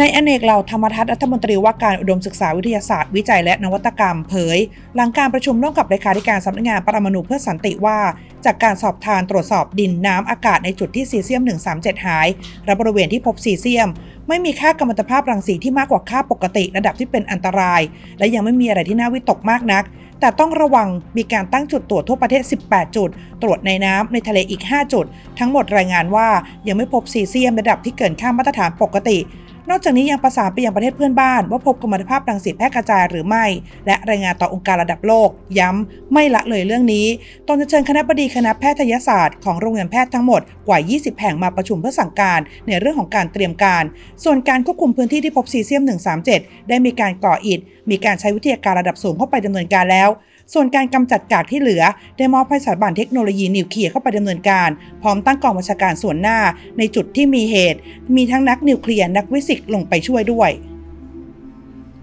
ในอเนกเหล่าธรรมทัศน์รัฐมนตรีว่าการอุดมศึกษาวิทยาศาสตร์วิจัยและนวัตกรรมเผย หลังการประชุมร่วมกับเลขาธิการสำนักงานปรมาณูเพื่อสันติว่า จากการสอบทานตรวจสอบดินน้ำอากาศในจุดที่ซีเซียม 137 หาย และบริเวณที่พบซีเซียม ไม่มีค่ากัมมันตภาพรังสีที่มากกว่าค่าปกติระดับที่เป็นอันตราย และยังไม่มีอะไรที่น่าวิตกมากนัก แต่ต้องระวังมีการตั้งจุดตรวจทั่วประเทศ 18 จุด ตรวจในน้ำในทะเลอีก 5 จุด ทั้งหมดรายงานว่ายังไม่พบซีเซียมระดับที่เกินค่ามาตรฐานปกติ นอกจากนี้ยังประสานไปยังประเทศเพื่อนบ้าน ว่าพบกัมมันตภาพรังสีแพร่กระจายหรือไม่ และรายงานต่อองค์การระดับโลก ย้ำไม่ละเลยเรื่องนี้ตนจะเชิญคณะบดีคณะแพทยศาสตร์ของโรงเรียนแพทย์ทั้งหมดกว่า 20 แห่งมาประชุมเพื่อสั่งการในเรื่องของการเตรียมการ ส่วนการควบคุมพื้นที่ที่พบซีเซียม 137 ได้มีการก่ออิฐมีการใช้วิทยาการระดับสูงเข้าไปดำเนินการแล้วส่วนการกำจัดกากที่เหลือ ได้มอบให้สถาบันเทคโนโลยีนิวเคลียร์เข้าไปดำเนินการ พร้อมตั้งกองบัญชาการส่วนหน้า ในจุดที่มีเหตุ มีทั้งนักนิวเคลียร์นักวิสิกกลงไปช่วยด้วย